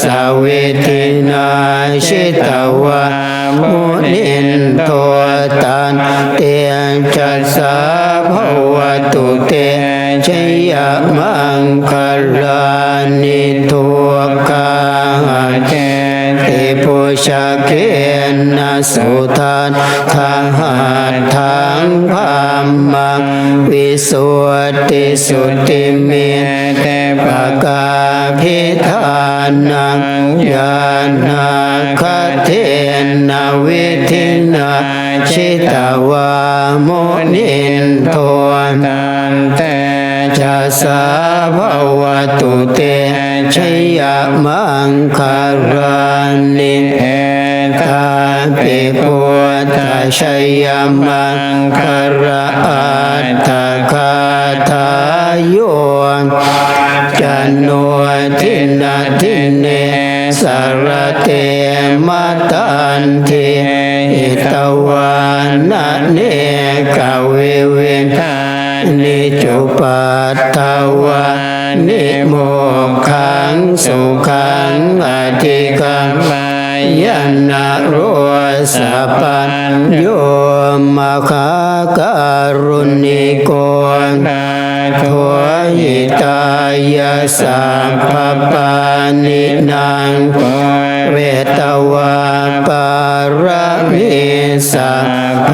สวิตินาชิตวามุนินโทตันเตจัสสะภวตุเตชยมังคลา ปุชาเกนะสุทานทางหัตถังพามมังวิสุทธิสุทธิเมเตปะกาพิธานังญาณาคเทนะวิธินาชิตวามุนินโทตันเต จะสาภวตุเตชยมังคารานิเอตาปิปุตตะชยมังคาราอัตถคาทายโยจันโนทินาทิเนสารเตมาตันเทอิตวานะเนกเวเวนทา นิจุปัตตวานิโมขังสุขังอธิกังมายนะโรสปัญโยมคาการุณิโกนาทหิตายาสัพพปานินางเวตวาปารมิสัพพ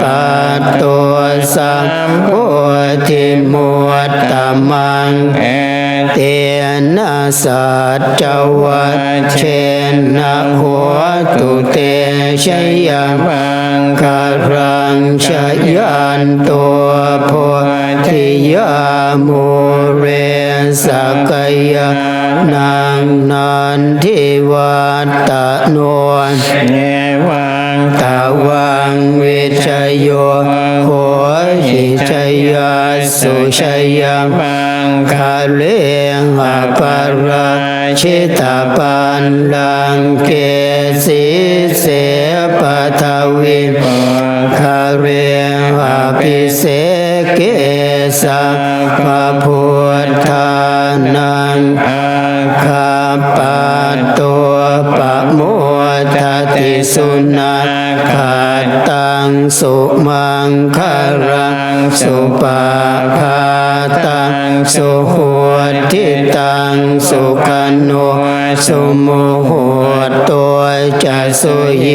ปัตโตสัมโพ ธิมุตตมังเตนะสัจจวัชเชนะหัวตุเตชยมังคารังชยันตัวโพธิยามุเรสกยานางนันทิวัตตโนเนวังตาวังวิชโยโหหิชยา สุชยมังคาเลงอปาราชิตาปันลังเกสิเสปทวิคาเรหะปิเสเกสัพพพุทธานังอาคาปตัวปะโม ติสุนาคาตังสุมังคารังสุปาคาตังสุโหติตังสุขันโนสุโมโหตัวจะสุเย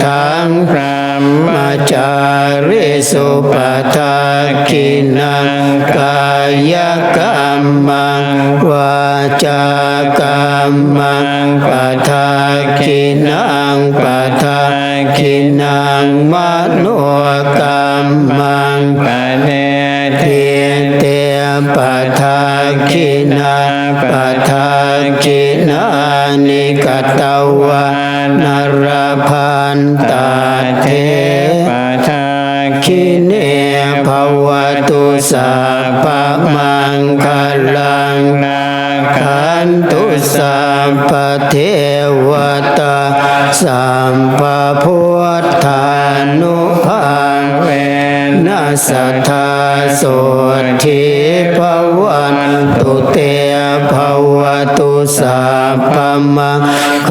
ทังพระ มจาริสุปทาคินังกายกรรมังวาจากรรมังปทาคินังปทาคินังมโนกรรมังปเน ตวานรพันตาเทปทาคิเนภวตุสัพพมังคลังนาคันตุสัพพเทวตาสัมภพุทธานุภาเวนัสทธาโสทิภวันตุเต ตุสัพพมังค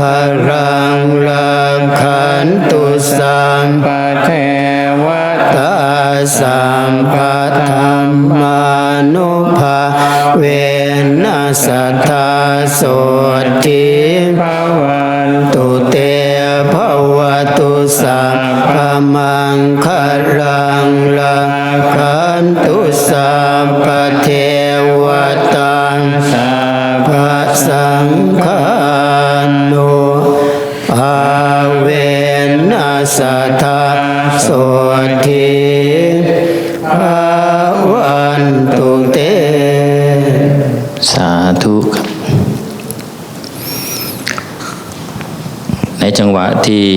ลังลังคันตุสัมปเทวตาสัมปธรรมานุภาเวนัสทาโสทิภวันตุเตภวตุสัพพมังคลังลังคันตุสัมปเท ตุเต สาธุครับ ในจังหวะที่